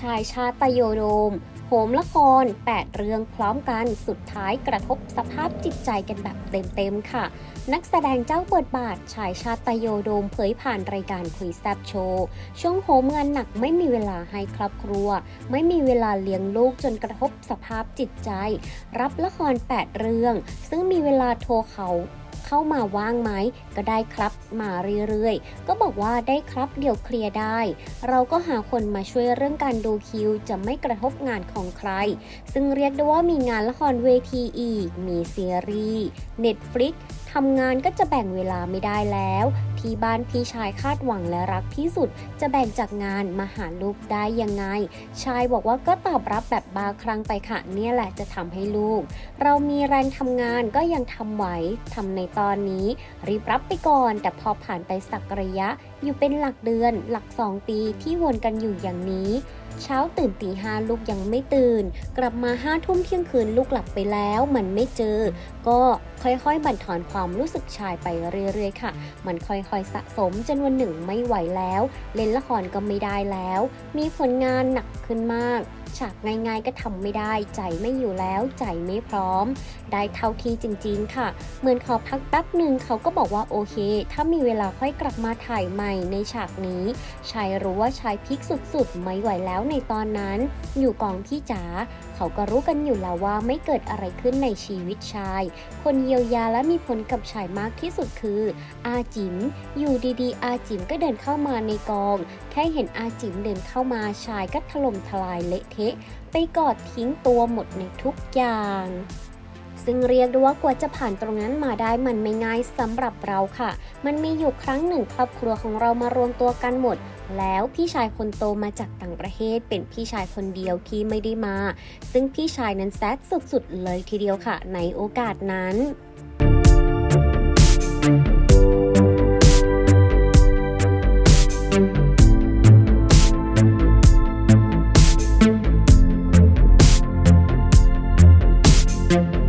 ชายชาตโยโดม โหมละคร 8 เรื่องพร้อมกันสุดท้ายกระทบสภาพจิตใจกันแบบเต็มๆค่ะ นักแสดงเจ้าบทบาท ชายชาตโยโดมเผยผ่านรายการคุยแซบโชว์ ช่วงโหมงานหนักไม่มีเวลาให้ครอบครัว ไม่มีเวลาเลี้ยงลูกจนกระทบสภาพจิตใจ รับละคร 8 เรื่อง ซึ่งมีเวลาโทรเขา เข้ามาว่างไหมก็ได้ครับมาเรื่อยๆ ก็บอกว่าได้ครับเดี๋ยวเคลียร์ได้ เราก็หาคนมาช่วยเรื่องการดูคิว จะไม่กระทบงานของใคร ซึ่งเรียกได้ว่ามีงานละครเวทีอีก มีซีรีส์ Netflix ทำงานก็จะแบ่งเวลาไม่ได้แล้วที่บ้านพี่ชายคาดหวังและรักที่สุด จะแบ่งจากงานมาหาลูกได้ยังไง ชายบอกว่าก็ตอบรับแบบบาครั้งไปค่ะเนี่ยแหละจะทำให้ลูก เรามีแรงทำงานก็ยังทำไหวทำในตอนนี้ รีบรับไปก่อน แต่พอผ่านไปสักระยะอยู่เป็นหลักเดือนหลักสองปีที่วนกันอยู่อย่างนี้ เช้าตื่นตีห้าลูกยังไม่ตื่น กลับมาห้าทุ่มเที่ยงคืนลูกหลับไปแล้วมันไม่เจอ ก็ค่อยๆ บั่นทอนความรู้สึกชายไปเรื่อยๆ ค่ะ มันค่อยๆ สะสมจนวันหนึ่งไม่ไหวแล้ว เล่นละครก็ไม่ได้แล้ว มีผลงานหนักขึ้นมากฉากง่ายๆก็ทำไม่ได้ ใจไม่อยู่แล้วใจไม่พร้อม ได้เท่าที่จริง ๆ ค่ะ เหมือนขอพักแป๊บหนึ่งเขาก็บอกว่าโอเค ถ้ามีเวลาค่อยกลับมาถ่ายใหม่ในฉากนี้ ชายรู้ว่าชายพลิกสุดๆ ไม่ไหวแล้วในตอนนั้น อยู่กองพี่จ๋าเขาก็รู้กันอยู่แล้วว่าไม่เกิดอะไรขึ้นในชีวิตชาย คนเยียวยาและมีผลกับชายมากที่สุดคือ อาจิมอยู่ดีๆ อาจิมก็เดินเข้ามาในกอง แค่เห็นอาจิมเดินเข้ามาชายก็ถล่มทลายเละเทะ ไปกอดทิ้งตัวหมดในทุกอย่าง ซึ่งเรียกได้ว่ากว่าจะผ่านตรงนั้นมาได้มันไม่ง่ายสำหรับเราค่ะ มันมีอยู่ครั้งหนึ่งครอบครัวของเรามารวมตัวกันหมด แล้วพี่ชายคนโตมาจากต่างประเทศ เป็นพี่ชายคนเดียวที่ไม่ได้มา ซึ่งพี่ชายนั้นแซดสุดๆเลยทีเดียวค่ะ ในโอกาสนั้น thank